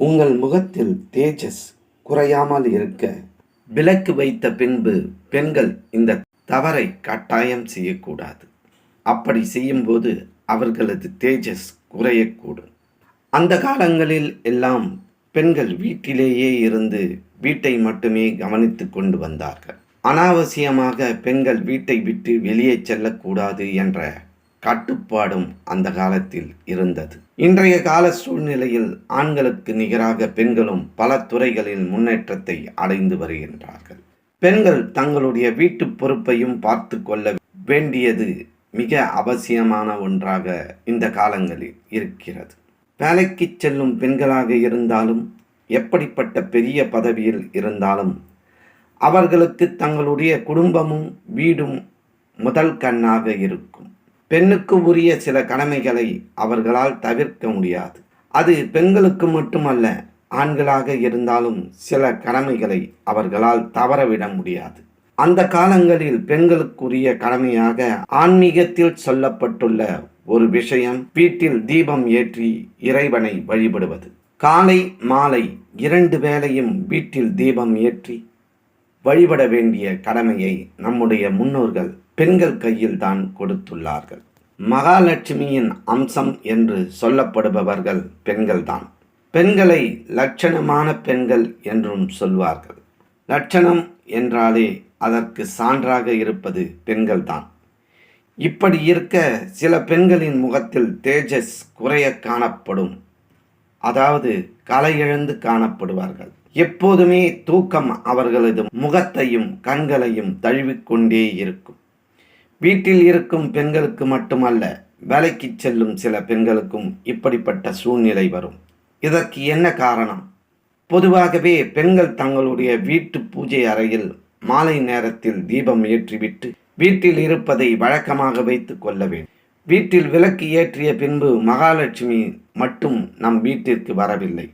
உங்கள் முகத்தில் தேஜஸ் குறையாமல் இருக்க விலக்கு வைத்த பின்பு பெண்கள் இந்த தவறை கட்டாயம் செய்யக்கூடாது. அப்படி செய்யும்போது அவர்களது தேஜஸ் குறையக்கூடும். அந்த காலங்களில் எல்லாம் பெண்கள் வீட்டிலேயே இருந்து வீட்டை மட்டுமே கவனித்து கொண்டு வந்தார்கள். அனாவசியமாக பெண்கள் வீட்டை விட்டு வெளியே செல்லக்கூடாது என்ற கட்டுப்பாடும் அந்த காலத்தில் இருந்தது. இன்றைய கால சூழ்நிலையில் ஆண்களுக்கு நிகராக பெண்களும் பல துறைகளில் முன்னேற்றத்தை அடைந்து வருகின்றார்கள். பெண்கள் தங்களுடைய வீட்டு பொறுப்பையும் பார்த்து கொள்ள வேண்டியது மிக அவசியமான ஒன்றாக இந்த காலங்களில் இருக்கிறது. வேலைக்கு செல்லும் பெண்களாக இருந்தாலும் எப்படிப்பட்ட பெரிய பதவியில் இருந்தாலும் அவர்களுக்கு தங்களுடைய குடும்பமும் வீடும் முதல் கண்ணாக இருக்கும். பெண்ணுக்கு உரிய சில கடமைகளை அவர்களால் தவிர்க்க முடியாது. அது பெண்களுக்கு மட்டுமல்ல ஆண்களாக இருந்தாலும் சில கடமைகளை அவர்களால் தவறவிட முடியாது. அந்த காலங்களில் பெண்களுக்குரிய கடமையாக ஆன்மீகத்தில் சொல்லப்பட்டுள்ள ஒரு விஷயம் வீட்டில் தீபம் ஏற்றி இறைவனை வழிபடுவது. காலை மாலை இரண்டு வேளையும் வீட்டில் தீபம் ஏற்றி வழிபட வேண்டிய கடமையை நம்முடைய முன்னோர்கள் பெண்கள் கையில் தான் கொடுத்துள்ளார்கள். மகாலட்சுமியின் அம்சம் என்று சொல்லப்படுபவர்கள் பெண்கள்தான். பெண்களை லட்சணமான பெண்கள் என்றும் சொல்வார்கள். லட்சணம் என்றாலே அதற்கு சான்றாக இருப்பது பெண்கள்தான். இப்படி இருக்க சில பெண்களின் முகத்தில் தேஜஸ் குறைய காணப்படும். அதாவது கலையிழந்து காணப்படுவார்கள். எப்போதுமே தூக்கம் அவர்களது முகத்தையும் கண்களையும் தழுவிக்கொண்டே இருக்கும். வீட்டில் இருக்கும் பெண்களுக்கு மட்டுமல்ல வேலைக்கு செல்லும் சில பெண்களுக்கும் இப்படிப்பட்ட சூழ்நிலை வரும். இதற்கு என்ன காரணம்? பொதுவாகவே பெண்கள் தங்களுடைய வீட்டு பூஜை அறையில் மாலை நேரத்தில் தீபம் ஏற்றிவிட்டு வீட்டில் இருப்பதை வழக்கமாக வைத்து கொள்ள வேண்டும். வீட்டில் விளக்கு ஏற்றிய பின்பு மகாலட்சுமி மட்டும் நம் வீட்டிற்கு வரவில்லை.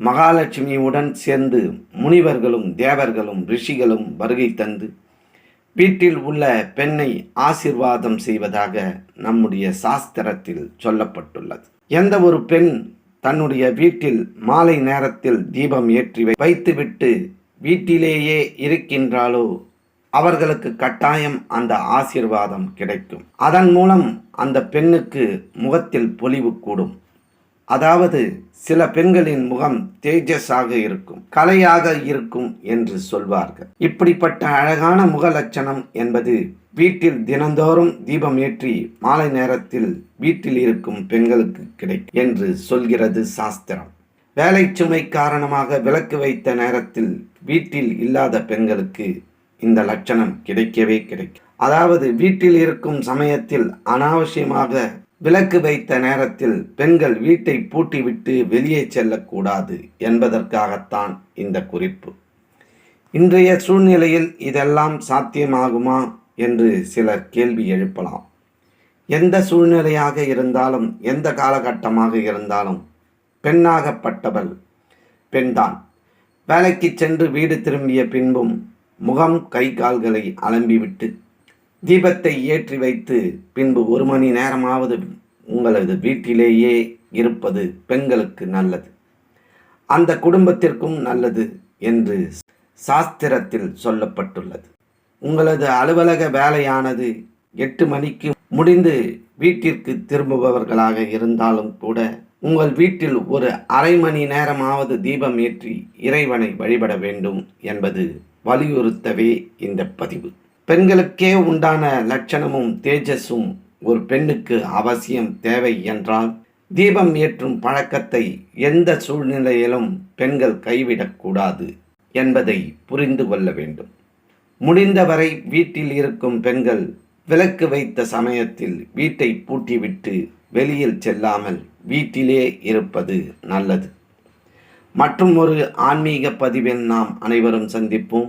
மகாலட்சுமியுடன் சேர்ந்து முனிவர்களும் தேவர்களும் ரிஷிகளும் வருகை தந்து வீட்டில் உள்ள பெண்ணை ஆசிர்வாதம் செய்வதாக நம்முடைய சாஸ்திரத்தில் சொல்லப்பட்டுள்ளது. எந்த ஒரு பெண் தன்னுடைய வீட்டில் மாலை நேரத்தில் தீபம் ஏற்றி வைத்துவிட்டு வீட்டிலேயே இருக்கின்றாலோ அவர்களுக்கு கட்டாயம் அந்த ஆசிர்வாதம் கிடைக்கும். அதன் மூலம் அந்த பெண்ணுக்கு முகத்தில் பொலிவு கூடும். அதாவது சில பெண்களின் முகம் தேஜஸாக இருக்கும் கலையாக இருக்கும் என்று சொல்வார்கள். இப்படிப்பட்ட அழகான முக லட்சணம் என்பது வீட்டில் தினந்தோறும் தீபம் ஏற்றி மாலை நேரத்தில் வீட்டில் இருக்கும் பெண்களுக்கு கிடைக்கும் என்று சொல்கிறது சாஸ்திரம். வேலை சுமை காரணமாக விளக்கு வைத்த நேரத்தில் வீட்டில் இல்லாத பெண்களுக்கு இந்த லட்சணம் கிடைக்கவே கிடைக்கும். அதாவது வீட்டில் இருக்கும் சமயத்தில் அனாவசியமாக விளக்கு வைத்த நேரத்தில் பெண்கள் வீட்டை பூட்டிவிட்டு வெளியே செல்லக்கூடாது என்பதற்காகத்தான் இந்த குறிப்பு. இன்றைய சூழ்நிலையில் இதெல்லாம் சாத்தியமாகுமா என்று சிலர் கேள்வி எழுப்பலாம். எந்த சூழ்நிலையாக இருந்தாலும் எந்த காலகட்டமாக இருந்தாலும் பெண்ணாகப்பட்டவள் பெண்தான். வேலைக்கு சென்று வீடு திரும்பிய பின்பும் முகம் கை கால்களை அலம்பிவிட்டு தீபத்தை ஏற்றி வைத்து பின்பு ஒரு மணி நேரமாவது உங்களது வீட்டிலேயே இருப்பது பெண்களுக்கு நல்லது. அந்த குடும்பத்திற்கும் நல்லது என்று சாஸ்திரத்தில் சொல்லப்பட்டுள்ளது. உங்களது அலுவலக வேலையானது எட்டு மணிக்கு முடிந்து வீட்டிற்கு திரும்புபவர்களாக இருந்தாலும் கூட உங்கள் வீட்டில் ஒரு அரை மணி நேரமாவது தீபம் ஏற்றி இறைவனை வழிபட வேண்டும் என்பது வலியுறுத்தவே இந்த பதிவு. பெண்களுக்கே உண்டான லட்சணமும் தேஜஸும் ஒரு பெண்ணுக்கு அவசியம் தேவை என்றால் தீபம் ஏற்றும் பழக்கத்தை எந்த சூழ்நிலையிலும் பெண்கள் கைவிடக்கூடாது என்பதை புரிந்து கொள்ள வேண்டும். முடிந்தவரை வீட்டில் இருக்கும் பெண்கள் விளக்கு வைத்த சமயத்தில் வீட்டை பூட்டிவிட்டு வெளியில் செல்லாமல் வீட்டிலே இருப்பது நல்லது. மற்றும் ஒரு ஆன்மீக பதிவில் நாம் அனைவரும் சந்திப்போம்.